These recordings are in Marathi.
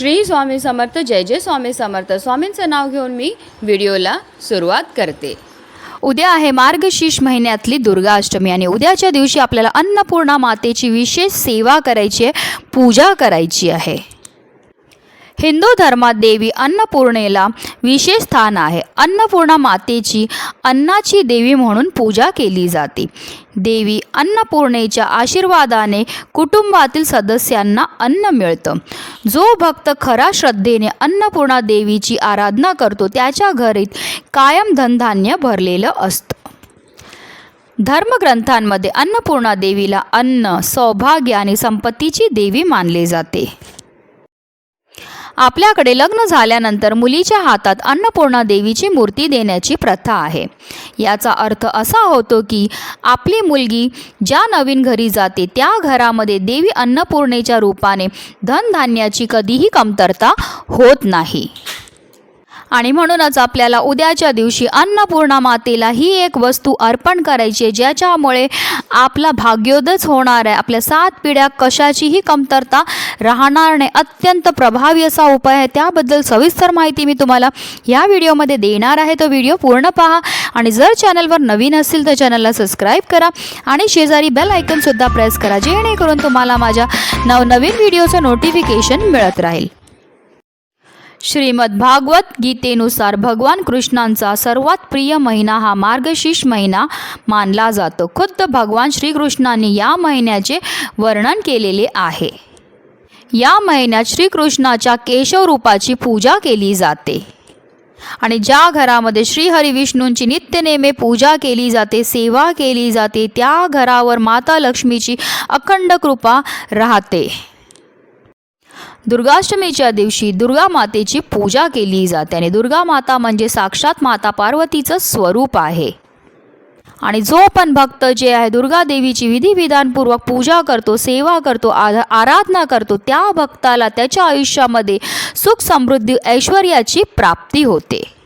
श्री स्वामी समर्थ जय जय स्वामी समर्थ. स्वामींचं नाव घेऊन मी व्हिडिओला सुरुवात करते. उद्या आहे मार्गशीर्ष महिन्यातली दुर्गा अष्टमी आणि उद्याच्या दिवशी आपल्याला अन्नपूर्णा मातेची विशेष सेवा करायची आहे पूजा करायची आहे. हिंदू धर्मात देवी अन्नपूर्णेला विशेष स्थान आहे. अन्नपूर्णा मातेची अन्नाची देवी म्हणून पूजा केली जाते. देवी अन्नपूर्णेच्या आशीर्वादाने कुटुंबातील सदस्यांना अन्न मिळतं. जो भक्त खरा श्रद्धेने अन्नपूर्णा देवीची आराधना करतो त्याच्या घरीत कायम धनधान्य भरलेलं असतं. धर्मग्रंथांमध्ये अन्नपूर्णा देवीला अन्न सौभाग्य आणि संपत्तीची देवी मानले जाते. आपल्याकडे लग्न झाल्यानंतर मुलीच्या हातात अन्नपूर्णा देवीची मूर्ती देण्याची प्रथा आहे. याचा अर्थ असा होतो की आपली मुलगी ज्या नवीन घरी जाते त्या घरामध्ये देवी अन्नपूर्णेच्या रूपाने धनधान्याची कधीही कमतरता होत नाही. आणि म्हणूनच आपल्याला उद्याच्या दिवशी अन्नपूर्णा मातेला ही एक वस्तू अर्पण करायची आहे ज्याच्यामुळे आपला भाग्योदच होणार आहे. आपल्या सात पिढ्या कशाचीही कमतरता राहणार नाही. अत्यंत प्रभावी असा उपाय आहे. त्याबद्दल सविस्तर माहिती मी तुम्हाला या व्हिडिओमध्ये देणार आहे. तो व्हिडिओ पूर्ण पहा आणि जर चॅनलवर नवीन असेल तर चॅनलला सबस्क्राईब करा आणि शेजारी बेल आयकनसुद्धा प्रेस करा जेणेकरून तुम्हाला माझ्या नवनवीन व्हिडिओचं नोटिफिकेशन मिळत राहील. श्रीमद भागवत गीतेनुसार भगवान कृष्णांचा सर्वात प्रिय महिना हा मार्गशीर्ष महिना मानला जातो. खुद्द भगवान श्रीकृष्णांनी या महिन्याचे वर्णन केलेले आहे. या महिन्यात श्रीकृष्णाच्या केशवरूपाची पूजा केली जाते. आणि ज्या घरामध्ये श्रीहरी विष्णूंची नित्यनेमे पूजा केली जाते सेवा केली जाते त्या घरावर माता लक्ष्मीची अखंड कृपा राहते. दुर्गाष्टमीच्या दिवशी दुर्गा मातेची पूजा केली जाते आणि दुर्गा माता म्हणजे साक्षात माता पार्वतीचं स्वरूप आहे. आणि जो पण भक्त जे आहे दुर्गा देवीची विधिविधानपूर्वक पूजा करतो सेवा करतो आ- आराधना करतो त्या भक्ताला त्याच्या आयुष्यामध्ये सुख समृद्धी ऐश्वर्याची प्राप्ती होते.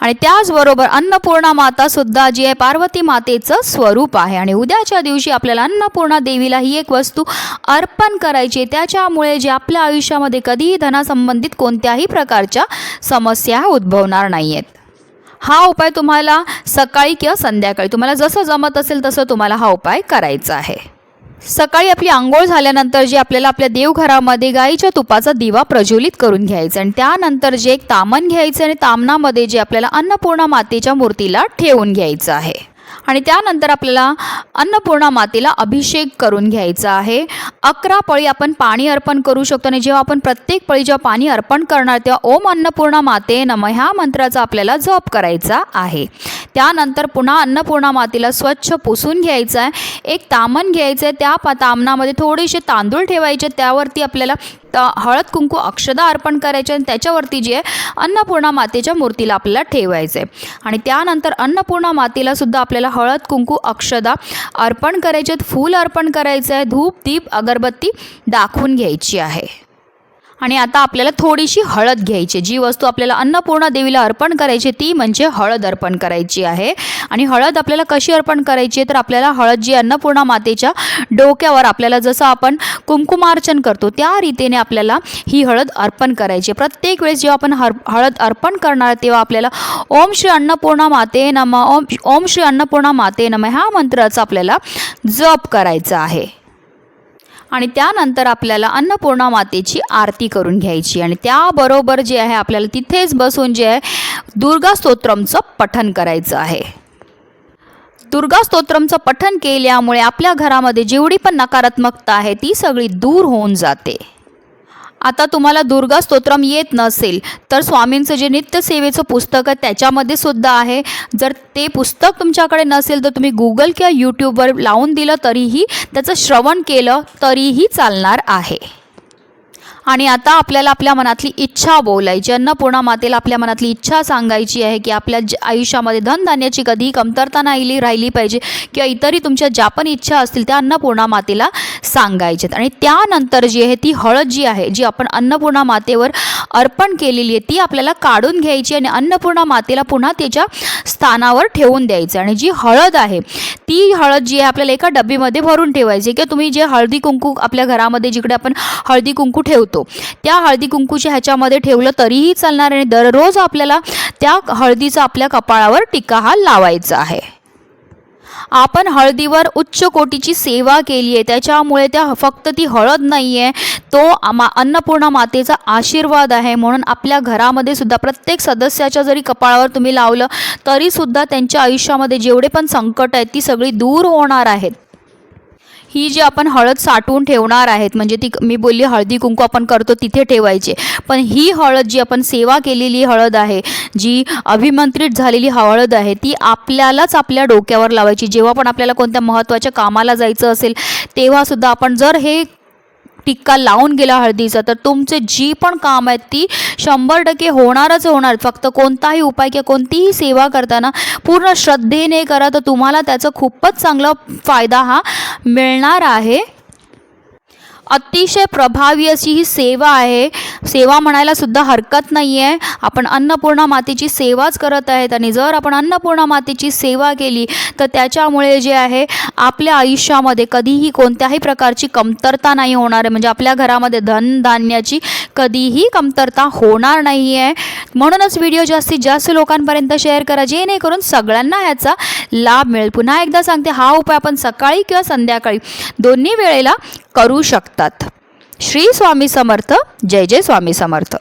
आणि त्याचबरोबर अन्नपूर्णा माता सुद्धा जी आहे पार्वती मातेचं स्वरूप आहे. आणि उद्याच्या दिवशी आपल्याला अन्नपूर्णा देवीला ही एक वस्तू अर्पण करायची आहे. त्याच्यामुळे जे आपल्या आयुष्यामध्ये कधीही धनासंबंधित कोणत्याही प्रकारच्या समस्या उद्भवणार नाही आहेत हा उपाय तुम्हाला सकाळी किंवा संध्याकाळी तुम्हाला जसं जमत असेल तसं तुम्हाला हा उपाय करायचा आहे. सकाळी आपली आंघोळ झाल्यानंतर जे आपल्याला आपल्या देवघरामध्ये गाईच्या तुपाचा दिवा प्रज्वलित करून घ्यायचा आणि त्यानंतर जे एक तामण घ्यायचं आणि तामणामध्ये जे आपल्याला अन्नपूर्णा मातेच्या मूर्तीला ठेवून घ्यायचं आहे. आणि त्यानंतर आपल्याला अन्नपूर्णा मातेला अभिषेक करून घ्यायचा आहे. अकरा पळी आपण पाणी अर्पण करू शकतो आणि जेव्हा आपण प्रत्येक पळी जेव्हा पाणी अर्पण करणार तेव्हा ओम अन्नपूर्णा माते नम ह्या मंत्राचा आपल्याला जप करायचा आहे. त्यानंतर पुन्हा अन्नपूर्णा मातेला स्वच्छ पुसून घ्यायचं आहे. एक तामण घ्यायचं आहे. त्या तामणामध्ये थोडेसे तांदूळ ठेवायचे त्यावरती आपल्याला हळद कुंकू अक्षदा अर्पण करायचे आणि त्याच्यावरती जे आहे अन्नपूर्णा मातेच्या मूर्तीला आपल्याला ठेवायचं. आहे आणि त्यानंतर अन्नपूर्णा मातेला सुद्धा आपल्याला हळद कुंकू अक्षदा अर्पण करायचे आहेत. फूल अर्पण करायचं आहे. धूप दीप अगरबत्ती दाखवून घ्यायची आहे. आणि आता आपल्याला थोडीशी हळद घ्यायची जी वस्तू आपल्याला अन्नपूर्णा देवीला अर्पण करायची ती म्हणजे हळद अर्पण करायची आहे. आणि हळद आपल्याला कशी अर्पण करायची आहे तर आपल्याला हळद जी अन्नपूर्णा मातेच्या डोक्यावर आपल्याला जसं आपण कुंकुमार्चन करतो त्या रीतीने आपल्याला ही हळद अर्पण करायची आहे. प्रत्येक वेळेस जेव्हा आपण हर हळद अर्पण करणार तेव्हा आपल्याला ओम श्री अन्नपूर्णा माते नम ओम ओम श्री अन्नपूर्णा माते नम ह्या मंत्राचा आपल्याला जप करायचा आहे. आणि त्यानंतर आपल्याला अन्नपूर्णा मातेची आरती करून घ्यायची. आणि त्याबरोबर जे आहे आपल्याला तिथेच बसून जे आहे दुर्गा स्तोत्रमचं पठन करायचं आहे. दुर्गा स्तोत्रमचं पठन केल्यामुळे आपल्या घरामध्ये जेवढी पण नकारात्मकता आहे ती सगळी दूर होऊन जाते. आता तुम्हाला दुर्गा स्तोत्रम येत नसेल तर स्वामींचं जे नित्यसेवेचं पुस्तक आहे त्याच्यामध्ये सुद्धा आहे. जर ते पुस्तक तुमच्याकडे नसेल तर तुम्ही गुगल किंवा यूट्यूबवर लावून दिलं तरीही त्याचं श्रवण केलं तरीही चालणार आहे. आणि आता आपल्याला आपल्या मनातली इच्छा बोलायची अन्नपूर्णा मातेला आपल्या मनातली इच्छा सांगायची आहे की आपल्या आयुष्यामध्ये धनधान्याची कधीही कमतरता नाही राहिली पाहिजे किंवा इतरही तुमच्या ज्या पण इच्छा असतील त्या अन्नपूर्णा मातेला सांगायच्यात आणि त्यानंतर जी आहे ती हळद जी आहे जी आपण अन्नपूर्णा मातेवर अर्पण केलेली आहे ती आपल्याला काढून घ्यायची आणि अन्नपूर्णा मातेला पुन्हा त्याच्या स्थानावर ठेवून द्यायचं. आणि जी हळद आहे ती हळद जी आहे आपल्याला एका डब्बीमध्ये भरून ठेवायची. किंवा तुम्ही जे हळदी कुंकू आपल्या घरामध्ये जिकडे आपण हळदी कुंकू ठेवतो त्या हळदी कुंकूच्या ह्याच्यामध्ये ठेवलं तरीही चालणार आणि दररोज आपल्याला त्या हळदीचा आपल्या कपाळावर टिका हा लावायचा आहे. आपण हळदीवर उच्च कोटीची सेवा केली आहे. त्याच्यामुळे त्या फक्त ती हळद नाही आहे तो मा अन्नपूर्णा मातेचा आशीर्वाद आहे. म्हणून आपल्या घरामध्ये सुद्धा प्रत्येक सदस्याच्या जरी कपाळावर तुम्ही लावलं तरीसुद्धा त्यांच्या आयुष्यामध्ये जेवढे पण संकट आहेत ती सगळी दूर होणार आहेत. ही जी आपण हळद साठवून ठेवणार आहेत म्हणजे ती मी बोलली हळदी कुंकू आपण करतो तिथे ठेवायचे. पण ही हळद जी आपण सेवा केलेली हळद आहे जी अभिमंत्रित झालेली हळद आहे ती आपल्यालाच आपल्या डोक्यावर लावायची. जेव्हा पण आपल्याला कोणत्या महत्त्वाच्या कामाला जायचं असेल तेव्हासुद्धा आपण जर हे टिक्का लावून गेला हळदीचा. तर तुमचे जी पण काम आहेत ती शंभर टक्के होणारच होणार. फक्त कोणताही उपाय किंवा कोणतीही सेवा करताना पूर्ण श्रद्धेने करा तर तुम्हाला त्याचा खूपच चांगला फायदा हा मिळणार आहे. अतिशय प्रभावी अशी ही सेवा आहे. सेवा म्हणायला सुद्धा हरकत नाही आहे आपण अन्नपूर्णा मातेची सेवाच करत आहेत आणि जर आपण अन्नपूर्णा मातेची सेवा केली तर त्याच्यामुळे जे आहे आपल्या आयुष्यामध्ये कधीही कोणत्याही प्रकारची कमतरता नाही होणार आहे. म्हणजे आपल्या घरामध्ये धनधान्याची कधीही कमतरता होणार नाही आहे म्हणूनच व्हिडिओ जास्तीत जास्त लोकांपर्यंत शेअर करा जेणेकरून सगळ्यांना ह्याचा लाभ मिळेल. पुन्हा एकदा सांगते हा उपाय आपण सकाळी किंवा संध्याकाळी दोन्ही वेळेला करू शकतो. शकतात. श्री स्वामी समर्थ जय जय स्वामी समर्थ.